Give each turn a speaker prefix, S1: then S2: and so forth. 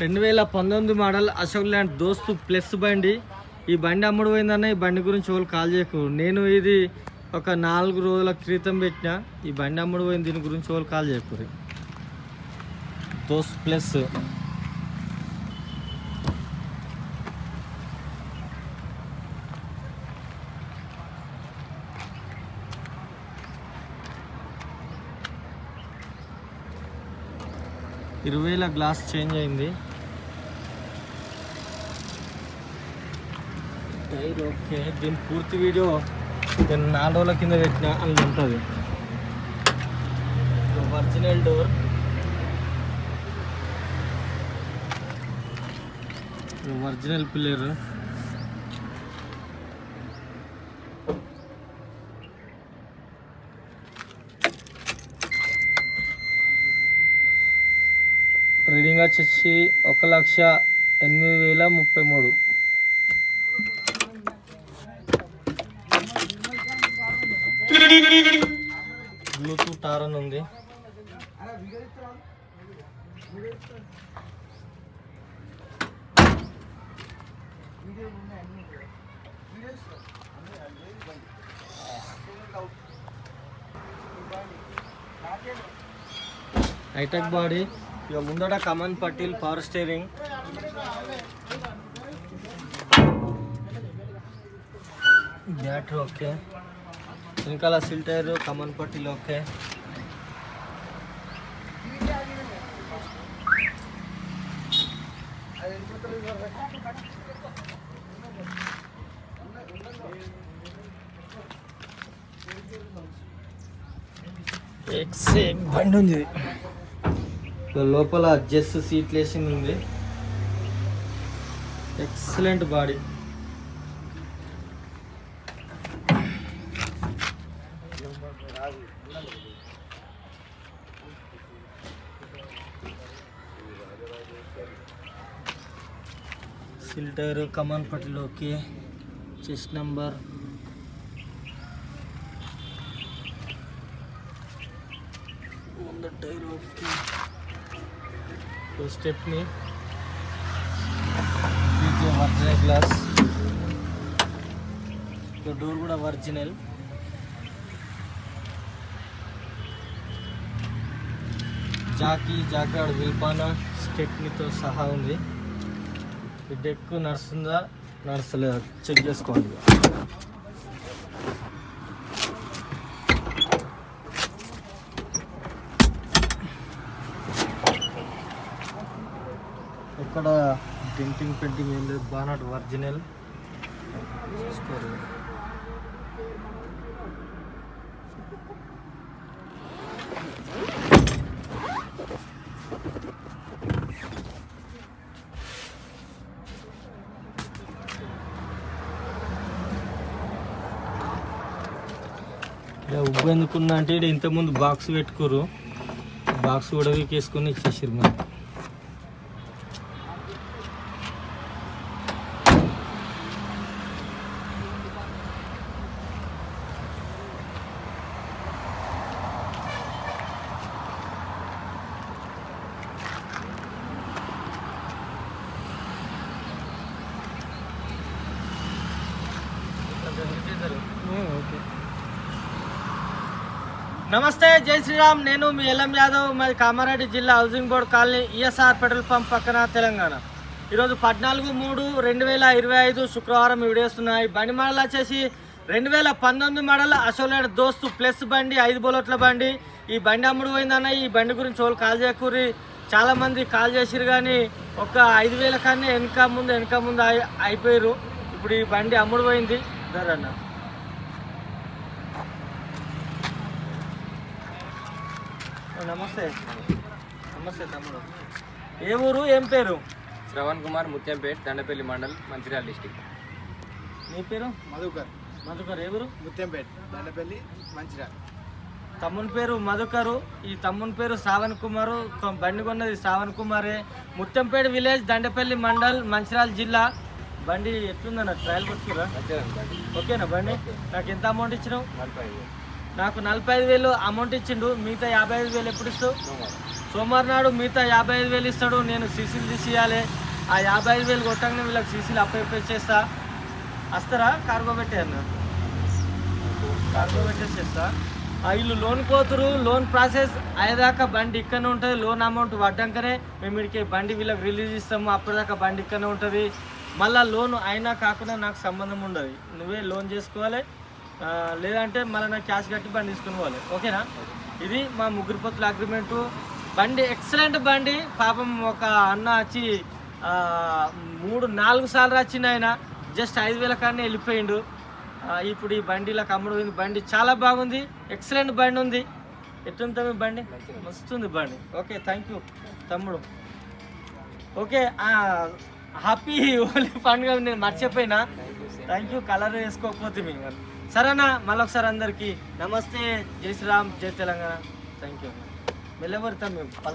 S1: రెండు వేల పంతొమ్మిది model Ashok Leyland Dost plus బండి. ఈ బండి అమ్ముడు పోయిందన్న ఈ బండి గురించి వాళ్ళు కాల్ చేయకు. నేను ఇది ఒక నాలుగు రోజుల క్రితం పెట్టిన. ఈ బండి అమ్ముడు పోయింది దీని గురించి వాళ్ళు కాల్ చేయకూరి దోస్త్ ప్లస్. ఇరవైల గ్లాస్ చేంజ్ అయింది. టైర్ ఓకే దీని పూర్తి వీడియో నేను నాలుగు రోజుల కింద పెట్టిన అని ఉంటుంది original door original pillar reading వచ్చేసి ఒక లక్ష ఎనిమిది వేల ముప్పై మూడు. బ్లూటూత్ టార్ అని ఉంది. Hitech body. ఇక ముందట కమన్ పటేల్ పవర్ స్టీరింగ్ బ్యాటరీ ఓకే వెనకాల సిల్ టైర్ కమన్ పట్టిల్ ఓకే. బండి ఉంది లోపల జెస్ సీట్ లేసింగ్ ఉంది. ఎక్సలెంట్ బాడీ సిల్ టైర్ కమాన్ పట్టిల్ ఓకే చెస్ట్ నంబర్ ముందు tyre okay stepney original glass door కూడా ఒరిజినల్ జాకీ జాకాడ్ విల్పాన స్టెప్నీతో సహా ఉంది ఈ డెక్ నడుస్తుందా? నడుస్తలేదా. చెక్ చేసుకోండి. ఎక్కడ డెంటింగ్ పెయింటింగ్ ఏం లేదు. Bonnet original. చూసుకోరు. ఇలా ఉబ్బు ఎందుకున్నా అంటే ఇంతకుముందు బాక్స్ పెట్టుకోరు. బాక్స్ కూడా వీకేసుకొని ఇచ్చేసారు మరి ఓకే నమస్తే జై శ్రీరామ్. నేను మీ ఎల్ఎం యాదవ్. మాది కామారెడ్డి జిల్లా housing board colony ESR petrol pump పక్కన తెలంగాణ. ఈరోజు పద్నాలుగు మూడు రెండు వేల ఇరవై ఐదు శుక్రవారం విడేస్తున్నాయి బండి మోడల్ వచ్చేసి రెండు వేల పంతొమ్మిది మోడల్ అసోలేడ్ దోస్తు ప్లస్ బండి ఐదు బోలట్ల బండి. ఈ బండి అమ్ముడు పోయిందన్న ఈ బండి గురించి వాళ్ళు కాల్ చేయకూరి చాలామంది కాల్ చేసిరు కానీ ఒక ఐదు వేల కన్నా వెనక ముందు వెనక ముందు అయిపోయారు ఇప్పుడు ఈ బండి అమ్ముడు పోయింది. ధర అన్న నమస్తే. నమస్తే తమ్ముడు. ఏ ఊరు ఏం పేరు?
S2: శ్రవణ్ కుమార్ ముత్యంపేట్ దండపల్లి మండల్ మంచిర్యాల డిస్టిక్.
S1: నీ పేరు?
S3: మధుకర్.
S1: మధుకర్ ఏ ఊరు?
S3: ముత్యంపేట్ దండపల్లి మంచిర్యాల.
S1: తమ్ముని పేరు మధుకరు ఈ తమ్ముని పేరు శ్రావణ్ కుమారు బండి కొన్నది శ్రావణ్ కుమారే. ముత్తంపేట విలేజ్ దండపల్లి మండల్ మంచిర్యాల జిల్లా. బండి ఎట్లుందన్న ట్రయల్ కొట్టుకురా? ఓకేనా బండి? నాకు ఎంత అమౌంట్ ఇచ్చినావు?
S2: నలభై ఐదు.
S1: నాకు నలభై ఐదు వేలు అమౌంట్ ఇచ్చిండు మిగతా యాభై ఐదు వేలు ఎప్పుడు ఇస్తావు? సోమవారం నాడు మిగతా యాభై ఐదు వేలు ఇస్తాడు నేను సీసీలు తీసియాలి ఆ యాభై ఐదు వేలు కొట్టగానే వీళ్ళకి సీసీలు అప్పై చేస్తా. వస్తారా కార్గో పెట్టే కార్గో పెట్టేసేస్తా వీళ్ళు లోన్ పోతురు లోన్ ప్రాసెస్ అయ్యేదాకా బండి ఇక్కడనే ఉంటుంది లోన్ అమౌంట్ పడ్డాకనే మేము ఇక్కడికి బండి వీళ్ళకి రిలీజ్ ఇస్తాము అప్పటిదాకా బండి ఇక్కడనే ఉంటుంది. మళ్ళీ లోన్ అయినా కాకుండా నాకు సంబంధం ఉండదు. నువ్వే లోన్ చేసుకోవాలి లేదంటే మళ్ళీ నాకు క్యాష్ కట్టి బండి తీసుకుని పోవాలి. ఓకేనా? ఇది మా ముగ్గురు పొత్తుల అగ్రిమెంటు బండి ఎక్సలెంట్ బండి. పాపం ఒక అన్న వచ్చి మూడు నాలుగు సార్లు వచ్చింది ఆయన. జస్ట్ ఐదు వేల కానీ వెళ్ళిపోయిండు. ఇప్పుడు ఈ బండిలకు అమ్ముడు పోయింది. బండి చాలా బాగుంది. ఎక్సలెంట్ బండి ఉంది. ఎట్లుంది మీ బండి? మస్తుంది బండి. ఓకే థ్యాంక్ యూ తమ్ముడు. ఓకే హ్యాపీ హోలీ పండుగ నేను మర్చిపోయినా. థ్యాంక్ యూ కలర్ వేసుకోకపోతే మీ సరేనా? మళ్ళొకసారి అందరికీ నమస్తే. జై శ్రీరామ్ జై తెలంగాణ. థ్యాంక్ యూ మెల్లవరుతాం మేము.